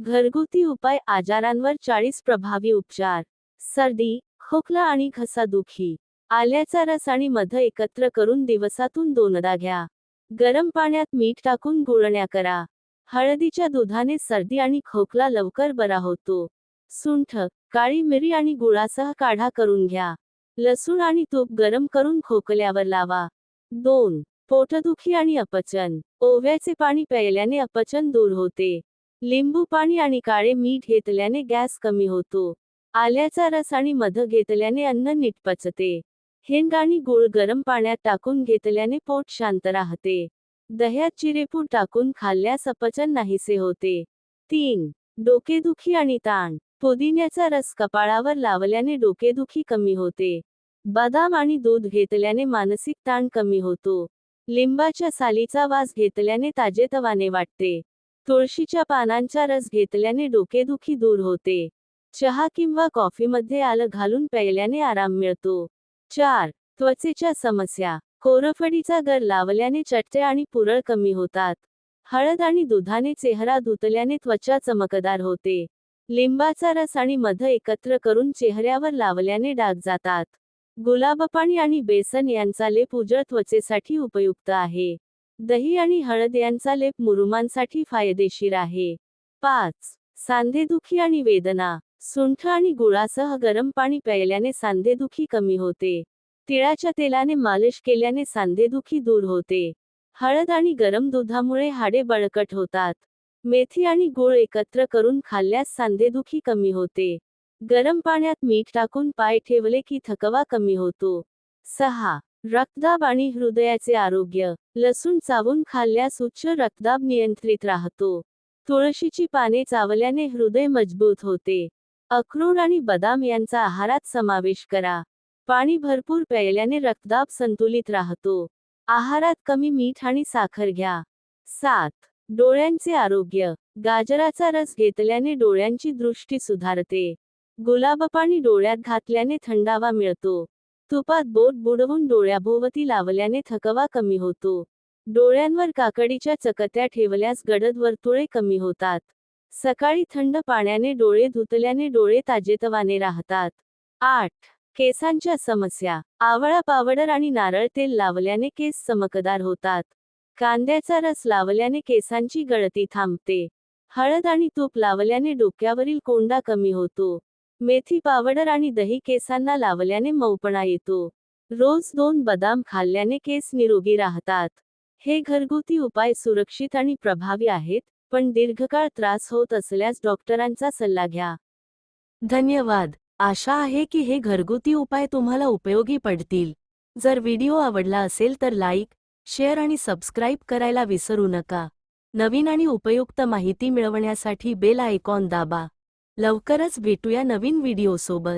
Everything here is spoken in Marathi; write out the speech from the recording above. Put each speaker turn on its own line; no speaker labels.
घरगुती उपाय आजारांवर चाळीस प्रभावी उपचार. सर्दी खोकला आणि घसादुखी. आल्याचा रस आणि मध एकत्र करून दिवसातून दोनदा घ्या. गरम पाण्यात मीठ टाकून गुळण्या करा. हळदीच्या दुधाने सर्दी आणि खोकला लवकर बरा होतो. सुंठ काळी मिरी आणि गुळासह काढा करून घ्या. लसूण आणि तूप गरम करून खोकल्यावर लावा. दोन पोटदुखी आणि अपचन. ओव्याचे पाणी प्यायल्याने अपचन दूर होते. लिंबू पाणी आणि काळे मीठ घेतल्याने गॅस कमी होतो. आल्याचा रस आणि मध घेतल्याने अन्न नीट पचते. हिंग आणि गुळ गरम पाण्यात टाकून घेतल्याने पोट शांत राहते. दह्यात जिरेपूड टाकून खाल्ल्यास अपचन नाहीसे होते. तीन डोकेदुखी आणि ताण. पुदिन्याचा रस कपाळावर लावल्याने डोकेदुखी कमी होते. बदाम आणि दूध घेतल्याने मानसिक ताण कमी होतो. लिंबाच्या सालीचा वास घेतल्याने ताजेतवाने वाटते. तुळशीच्या पानांचा रस घेतल्याने डोकेदुखी दूर होते. चहा किंवा कॉफीमध्ये आलं घालून प्यायल्याने आराम मिळतो. चार. त्वचेच्या समस्या. कोरफडीचा गर लावल्याने चट्टे आणि पुरळ कमी होतात. हळद आणि दुधाने चेहरा धुतल्याने त्वचा चमकदार होते. लिंबाचा रस आणि मध एकत्र करून चेहऱ्यावर लावल्याने डाग जातात. गुलाबपाणी आणि बेसन यांचा लेप उजळ त्वचेसाठी उपयुक्त आहे. दही आणि हळद यांचा लेप मुरुमांसाठी फायदेशीर आहे. पाच. सांधेदुखी आणि वेदना. सुंठ आणि गुळासह गरम पाणी प्यायल्याने सांधेदुखी कमी होते. तिळाच्या तेलाने मालिश केल्याने सांधेदुखी दूर होते. हळद आणि गरम दुधामुळे हाडे बळकट होतात. मेथी आणि गुळ एकत्र करून खाल्ल्यास सांधेदुखी कमी होते. गरम पाण्यात मीठ टाकून पाय ठेवले की थकवा कमी होतो. सहा. रक्तदाब आणि हृदयाचे आरोग्य. लसूण चावून खाल्ल्यास उच्च रक्तदाब नियंत्रित राहतो. तुळशीची पाने चावल्याने हृदय मजबूत होते. अक्रोड आणि बदाम यांचा आहारात समावेश करा. पाणी भरपूर प्यायल्याने रक्तदाब संतुलित राहतो. आहारात कमी मीठ आणि साखर घ्या. सात. डोळ्यांचे आरोग्य. गाजराचा रस घेतल्याने डोळ्यांची दृष्टी सुधारते. गुलाबपाणी डोळ्यात घातल्याने थंडावा मिळतो. तुपात बोट बुडवून डोळ्याभोवती लावल्याने थकवा कमी होतो. डोळ्यांवर काकडीच्या चकत्या ठेवल्यास गडद वर्तुळे कमी होतात. सकाळी थंड पाण्याने डोळे धुतल्याने डोळे ताजेतवाने राहतात. आठ. केसांच्या समस्या. आवळा पावडर आणि नारळ तेल लावल्याने केस चमकदार होतात. कांद्याचा रस लावल्याने केसांची गळती थांबते. हळद आणि तूप लावल्याने डोक्यावरील कोंडा कमी होतो. मेथी पावडर आणि दही केसांना लावल्याने मऊपणा येतो. रोज दोन बदाम खाल्ल्याने केस निरोगी राहतात. हे घरगुती उपाय सुरक्षित आणि प्रभावी आहेत पण दीर्घकाळ त्रास होत असल्यास डॉक्टरांचा सल्ला घ्या. धन्यवाद. आशा आहे की हे घरगुती उपाय तुम्हाला उपयोगी पडतील. जर व्हिडिओ आवडला असेल तर लाईक शेअर आणि सबस्क्राईब करायला विसरू नका. नवीन आणि उपयुक्त माहिती मिळवण्यासाठी बेल आयकॉन दाबा. लवकरच भेटूया नवीन व्हिडिओसोबत.